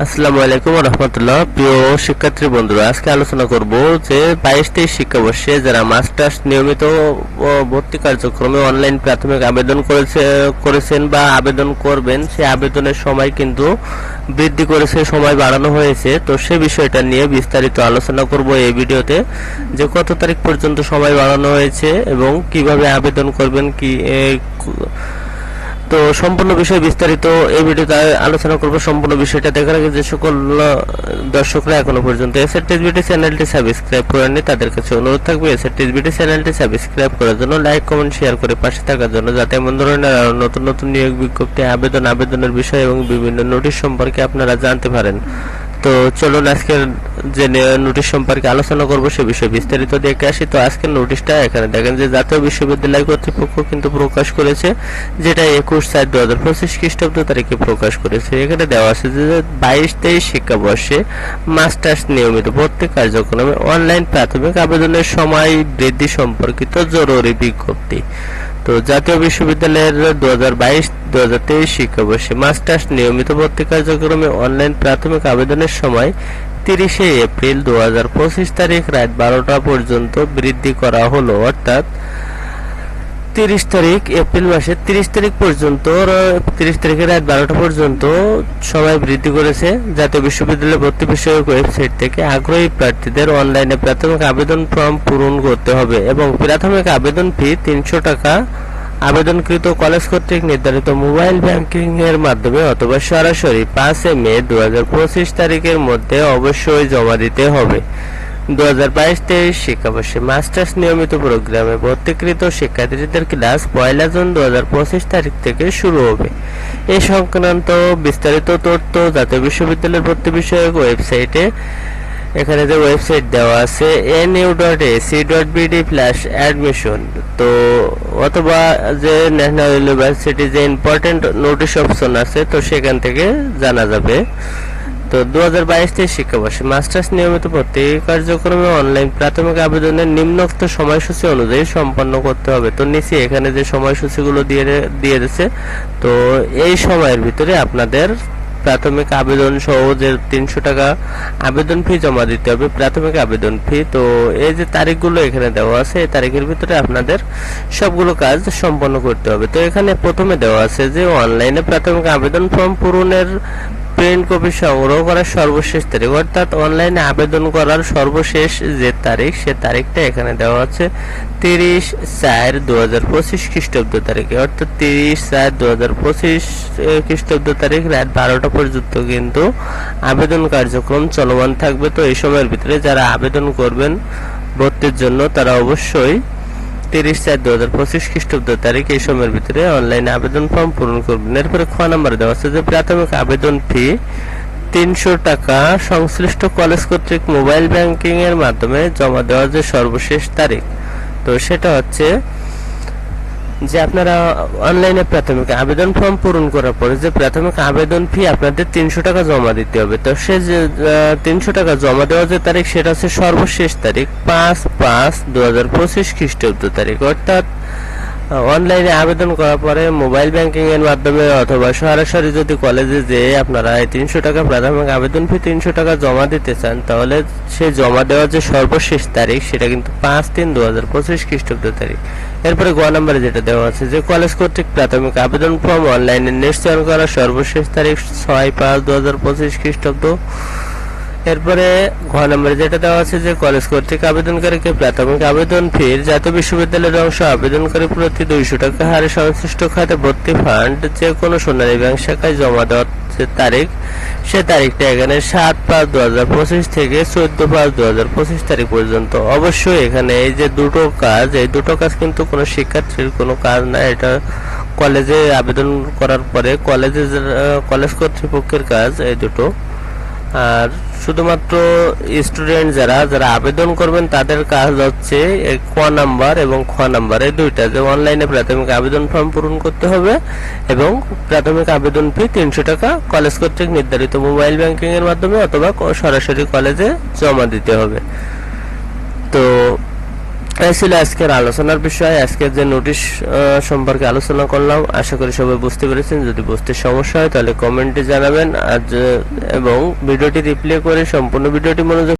আসসালামু আলাইকুম রহমতুল্লাহ। প্রিয় শিক্ষার্থী বন্ধুরা, আজকে আলোচনা করব যে বাইশ তেইশ শিক্ষাবর্ষে যারা মাস্টার্স নিয়মিত ভর্তি কার্যক্রমে অনলাইন প্রাথমিক আবেদন করেছে, করেছেন বা আবেদন করবেন সেই আবেদনের সময় কিন্তু বৃদ্ধি করেছে, সময় বাড়ানো হয়েছে। তো সে বিষয়টা নিয়ে বিস্তারিত আলোচনা করব এই ভিডিওতে, যে কত তারিখ পর্যন্ত সময় বাড়ানো হয়েছে এবং কীভাবে আবেদন করবেন কু- তো সম্পূর্ণ বিষয় বিস্তারিত এই ভিডিওতে আলোচনা করব সম্পূর্ণ বিষয়টা। দেখার আগে যে সকল দর্শকরা এখনও পর্যন্ত এসআর টিভিটি চ্যানেলটি সাবস্ক্রাইব করেননি, তাদের কাছে অনুরোধ থাকবে এসআর টিভিটি চ্যানেলটি সাবস্ক্রাইব করার জন্য লাইক, কমেন্ট, শেয়ার করে পাশে থাকার জন্য যাতে এমন ধরনের আরও নতুন নতুন নিয়োগ বিজ্ঞপ্তি, আবেদন, আবেদনের বিষয় এবং বিভিন্ন নোটিশ সম্পর্কে আপনারা জানতে পারেন। তো চলুন আজকের যে নোটিশ সম্পর্কে আলোচনা করব সে বিষয়ে বিস্তারিত দেখে আসি। তো আজকের নোটিশটা এখানে দেখেন যে জাতীয় বিশ্ববিদ্যালয় কর্তৃপক্ষ কিন্তু প্রকাশ করেছে, যেটা একুশ চার দু হাজার পঁচিশ খ্রিস্টাব্দ তারিখে প্রকাশ করেছে। এখানে দেওয়া আছে যে বাইশ তেইশ শিক্ষাবর্ষে মাস্টার্স নিয়মিত ভর্তি কার্যক্রমে অনলাইন প্রাথমিক আবেদনের সময় বৃদ্ধি সম্পর্কিত জরুরি বিজ্ঞপ্তি। তো জাতীয় বিশ্ববিদ্যালয়ের দু হাজার বাইশ দু তেইশ শিক্ষাবর্ষে মাস্টার্স নিয়মিত ভর্তি কার্যক্রমে অনলাইন প্রাথমিক আবেদনের সময় তিরিশে এপ্রিল দু পঁচিশ তারিখ রাত বারোটা পর্যন্ত বৃদ্ধি করা হলো, অর্থাৎ তিরিশ তারিখ, এপ্রিল মাসের তিরিশ তারিখ পর্যন্ত তিরিশ তারিখের রাত বারোটা পর্যন্ত সময় বৃদ্ধি করেছে। জাতীয় বিশ্ববিদ্যালয় ভর্তি বিষয়ক ওয়েবসাইট থেকে আগ্রহী প্রার্থীদের অনলাইনে প্রাথমিক আবেদন ফর্ম পূরণ করতে হবে এবং প্রাথমিক আবেদন ফি তিনশো টাকা। আবেদনকৃত কলেজ কর্তৃক নির্ধারিত মোবাইল ব্যাংকিং এর মাধ্যমে অথবা সরাসরি পাঁচে মে দু হাজার পঁচিশ তারিখের মধ্যে অবশ্যই জমা দিতে হবে। দু হাজার বাইশ তেইশ শিক্ষাবর্ষে মাস্টার্স নিয়মিত প্রোগ্রামে ভর্তিকৃত শিক্ষার্থীদের ক্লাস পয়লা জুন দু হাজার পঁচিশ তারিখ থেকে শুরু হবে। সংক্রান্ত বিস্তারিত তথ্য জাতীয় ভর্তি বিষয়ক ওয়েবসাইটে এখানে যে ওয়েবসাইট দেওয়া আছে N U AC dot plus admission. তো অথবা যে ন্যাশনাল ইউনিভার্সিটি যে ইম্পর্টেন্ট নোটিশ অপশন আছে, তো সেখান থেকে জানা যাবে। তো দু হাজার বাইশ তেইশ শিক্ষাবর্ষে মাস্টার্স নিয়মিত ভর্তি কার্যক্রমে অনলাইন প্রাথমিক আবেদনের নিম্নোক্ত সময়সূচি অনুযায়ী সম্পন্ন করতে হবে। তো নিচে এখানে যে সময়সূচিগুলো দিয়ে দিয়ে দিয়েছে তো এই সময়ের ভিতরে আপনাদের প্রাথমিক আবেদন সহ যে তিনশো টাকা আবেদন ফি জমা দিতে হবে, প্রাথমিক আবেদন ফি তো এই যে তারিখগুলো এখানে দেওয়া আছে, এই তারিখের ভিতরে আপনাদের সবগুলো কাজ সম্পন্ন করতে হবে। তো এখানে প্রথমে দেওয়া আছে যে অনলাইনে প্রাথমিক আবেদন ফর্ম পূরণের প্রিন্ট কপি সংগ্রহ করার সর্বশেষ তারিখ, অর্থাৎ অনলাইনে আবেদন করার সর্বশেষ যে তারিখ, সে তারিখটা এখানে দেওয়া আছে তিরিশ চার দু হাজার পঁচিশ খ্রিস্টাব্দ তারিখে। অর্থাৎ তিরিশ চার দু হাজার পঁচিশ খ্রিস্টাব্দ তারিখ রাত বারোটা পর্যন্ত কিন্তু আবেদন কার্যক্রম চলমান থাকবে। তো এই সময়ের ভিতরে যারা আবেদন করবেন, ভর্তির জন্য তারা অবশ্যই তিরিশ চার দু হাজার পঁচিশ খ্রিস্টাব্দ তারিখ এই সময়ের ভিতরে অনলাইনে আবেদন ফর্ম পূরণ করবেন। এরপরে খ নাম্বার দেওয়া আছে যে প্রাথমিক আবেদন ফি তিনশো টাকা সংশ্লিষ্ট কলেজ কর্তৃক মোবাইল ব্যাংকিং এর মাধ্যমে জমা দেওয়ার যে সর্বশেষ তারিখ। তো সেটা হচ্ছে যে আপনারা অনলাইনে প্রাথমিক আবেদন ফর্ম পূরণ করার পরে যে প্রাথমিক আবেদন ফি আপনাদের তিনশো টাকা জমা দিতে হবে। তো সে যে তিনশো টাকা জমা দেওয়ার যে তারিখ সেটা হচ্ছে সর্বশেষ তারিখ পাঁচ পাঁচ দু হাজার পঁচিশ খ্রিস্টাব্দ তারিখ। অর্থাৎ অনলাইনে আবেদন করার পরে মোবাইল ব্যাংকিং এর মাধ্যমে অথবা সরাসরি যদি কলেজে যে আপনারা এই তিনশো টাকা প্রাথমিক আবেদন ফি তিনশো টাকা জমা দিতে চান, তাহলে সে জমা দেওয়ার যে সর্বশেষ তারিখ সেটা কিন্তু পাঁচ তিন দু হাজার পঁচিশ খ্রিস্টাব্দ তারিখ। এরপরে গ নম্বরে যেটা দেওয়া আছে যে, কলেজ কর্তৃক প্রাথমিক আবেদন ফর্ম অনলাইনে নিশ্চয়ন করা সর্বশেষ তারিখ ছয় পাঁচ দু হাজার পঁচিশ খ্রিস্টাব্দ এরপরে ঘ নম্বরে যেটা দেওয়া আছে যে কলেজ কর্তৃক আবেদনকারীকে প্রাথমিক আবেদন ফির জাতীয় বিশ্ববিদ্যালয়ের অংশ আবেদনকারী প্রতি দুইশো টাকা হারে সংশ্লিষ্ট খাতে ভর্তি ফান্ড যে কোনো সোনালী ব্যাংক শাখায় জমা দেওয়ার যে তারিখ, সে তারিখটা এখানে সাত পাঁচ দু হাজার পঁচিশ থেকে চোদ্দ পাঁচ দু হাজার পঁচিশ তারিখ পর্যন্ত। অবশ্যই এখানে এই যে দুটো কাজ, এই দুটো কাজ কিন্তু কোনো শিক্ষার্থীর কোনো কাজ না, এটা কলেজে আবেদন করার পরে কলেজে কলেজ কর্তৃপক্ষের কাজ এই দুটো। আর শুধুমাত্র স্টুডেন্ট যারা যারা আবেদন করবেন, তাদের কাজ হচ্ছে ক নাম্বার এবং খ নাম্বার, এই দুইটা। যে অনলাইনে প্রাথমিক আবেদন ফর্ম পূরণ করতে হবে এবং প্রাথমিক আবেদন ফি তিনশো টাকা কলেজ কর্তৃক নির্ধারিত মোবাইল ব্যাংকিং এর মাধ্যমে অথবা সরাসরি কলেজে জমা দিতে হবে। তো এই ছিল আজকের আলোচনার বিষয়। আজকের যে নোটিশ সম্পর্কে আলোচনা করলাম, আশা করি সবাই বুঝতে পেরেছেন। যদি বুঝতে সমস্যা হয়, তাহলে কমেন্টে জানাবেন। আর এবং ভিডিওটি রিপ্লে করে সম্পূর্ণ ভিডিওটি মনোযোগ